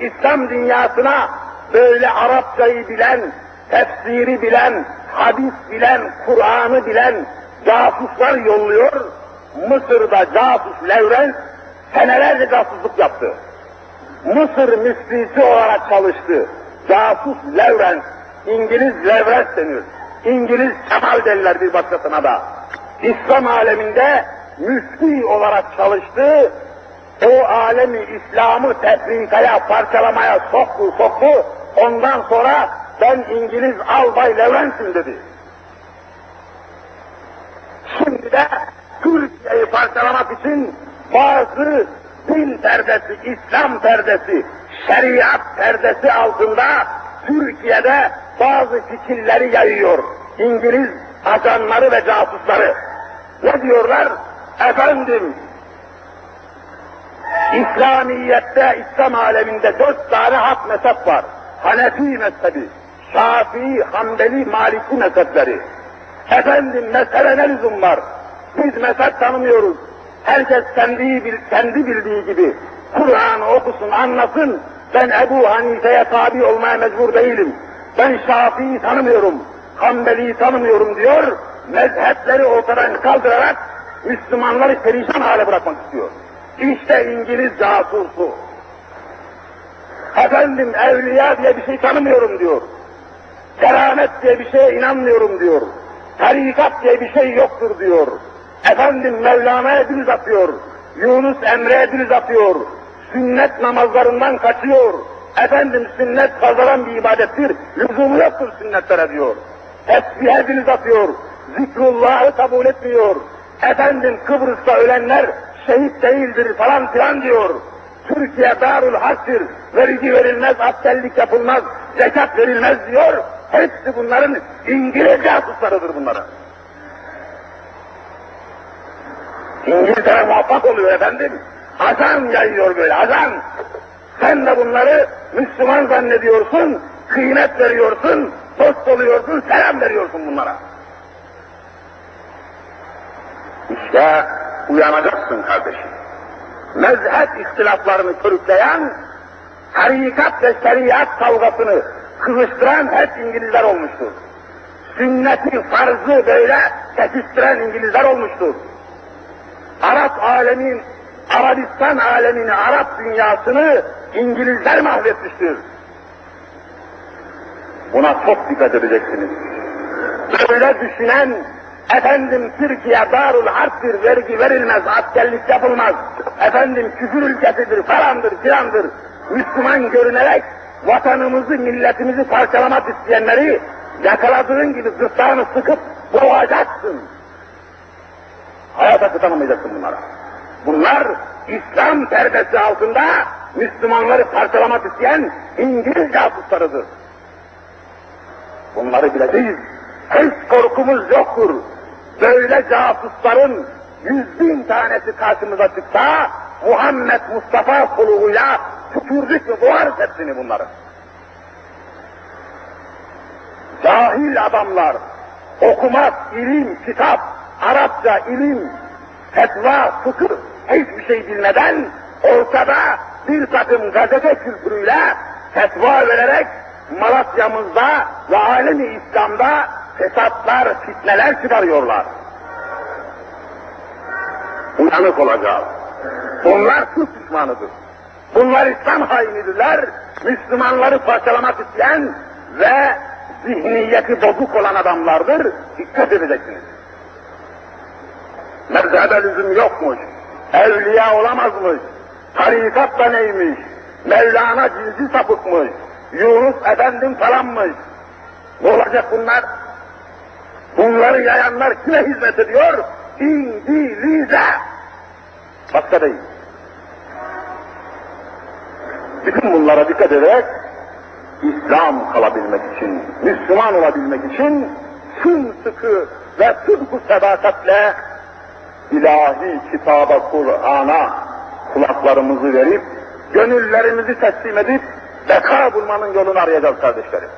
İslam dünyasına böyle Arapçayı bilen, tefsiri bilen, hadis bilen, Kur'an'ı bilen casuslar yolluyor. Mısır'da casus Levrens senelerce casusluk yaptı. Mısır müftisi olarak çalıştı. Casus Levrens, İngiliz Levrens denir. İngiliz Kemal derler bir başkasına da. İslam aleminde müfti olarak çalıştı. O alemi İslam'ı tefrikaya, parçalamaya soktu, soktu. Ondan sonra ben İngiliz Albay Levrents'im dedi. Şimdi de Türkiye'yi parçalamak için bazı din perdesi, İslam perdesi, şeriat perdesi altında Türkiye'de bazı fikirleri yayıyor. İngiliz ajanları ve casusları. Ne diyorlar? Efendim, İslamiyette, İslam aleminde dört tane hak mezhep var. Hanefi mezhebi, Şafii, Hanbeli, Maliki mezhepleri. Efendim mesele ne lüzum var? Biz mezhep tanımıyoruz. Herkes kendi, kendi bildiği gibi Kur'an'ı okusun, anlasın. Ben Ebu Hanife'ye tabi olmaya mecbur değilim. Ben Şafii'yi tanımıyorum, Hanbeli'yi tanımıyorum diyor. Mezhepleri ortadan kaldırarak Müslümanları perişan hale bırakmak istiyor. İşte İngiliz casusu. Efendim evliya diye bir şey tanımıyorum diyor. Keramet diye bir şeye inanmıyorum diyor. Tarikat diye bir şey yoktur diyor. Efendim Mevlana'ya dil atıyor. Yunus Emre'ye dil atıyor. Sünnet namazlarından kaçıyor. Efendim sünnet kazanan bir ibadettir. Lüzumu yoktur sünnetlere diyor. Tesbihe dil atıyor. Zikrullah'ı kabul etmiyor. Efendim Kıbrıs'ta ölenler şehit değildir falan filan diyor. Türkiye darul harptir, vergi verilmez, askerlik yapılmaz, zekat verilmez diyor. Hepsi bunların İngiliz casuslarıdır bunlara. İngiltere muvaffak oluyor efendim. Azan yayıyor böyle, azan. Sen de bunları Müslüman zannediyorsun, kıymet veriyorsun, dost oluyorsun, selam veriyorsun bunlara. İşte uyanacaksın kardeşim. Mezhep ihtilaflarını körükleyen, tarikat ve şeriat kavgasını kızıştıran hep İngilizler olmuştur. Sünneti, farzı böyle kesiştiren İngilizler olmuştur. Arap alemin, Arabistan alemini, Arap dünyasını İngilizler mahvetmiştir. Buna çok dikkat edeceksiniz. Böyle düşünen Efendim Türkiye darul harptir, vergi verilmez, askerlik yapılmaz. Efendim küfür ülkesidir, falandır, filandır. Müslüman görünerek vatanımızı, milletimizi parçalamak isteyenleri yakaladığın gibi gırtlağını sıkıp boğacaksın. Hayata tutanamayacaksın bunlara. Bunlar İslam perdesi altında Müslümanları parçalamak isteyen İngiliz casuslarıdır. Bunları bileceğiz. Hiç korkumuz yoktur böyle casusların yüz bin tanesi karşımıza çıksa, Muhammed Mustafa kuluğuyla tükürdük mü boğarız hepsini bunları. Cahil adamlar, okumak, ilim, kitap, Arapça, ilim, fetva, fıkıh, hiçbir şey bilmeden ortada bir takım gazete kültürüyle fetva vererek Malatya'mızda ve alemi İslam'da fesatlar, fitneler çıkarıyorlar. Uyanık olacağız. Bunlar Türk düşmanıdır. Bunlar İslam hainidirler. Müslümanları parçalamak isteyen ve zihniyeti bozuk olan adamlardır. Dikkat edeceksiniz. Mezhebe lüzum yokmuş. Evliya olamazmış. Tarikat da neymiş? Mevlana cinsi sapıkmış. Yunus efendim falanmış. Ne olacak bunlar? Bunları yayanlar kime hizmet ediyor? İngiliz'e. Başka değil. Bütün bunlara dikkat ederek İslam kalabilmek için, Müslüman olabilmek için sımsıkı ve sıdku sedakatle ilahi kitaba, Kur'an'a kulaklarımızı verip, gönüllerimizi teslim edip beka bulmanın yolunu arayacağız kardeşlerim.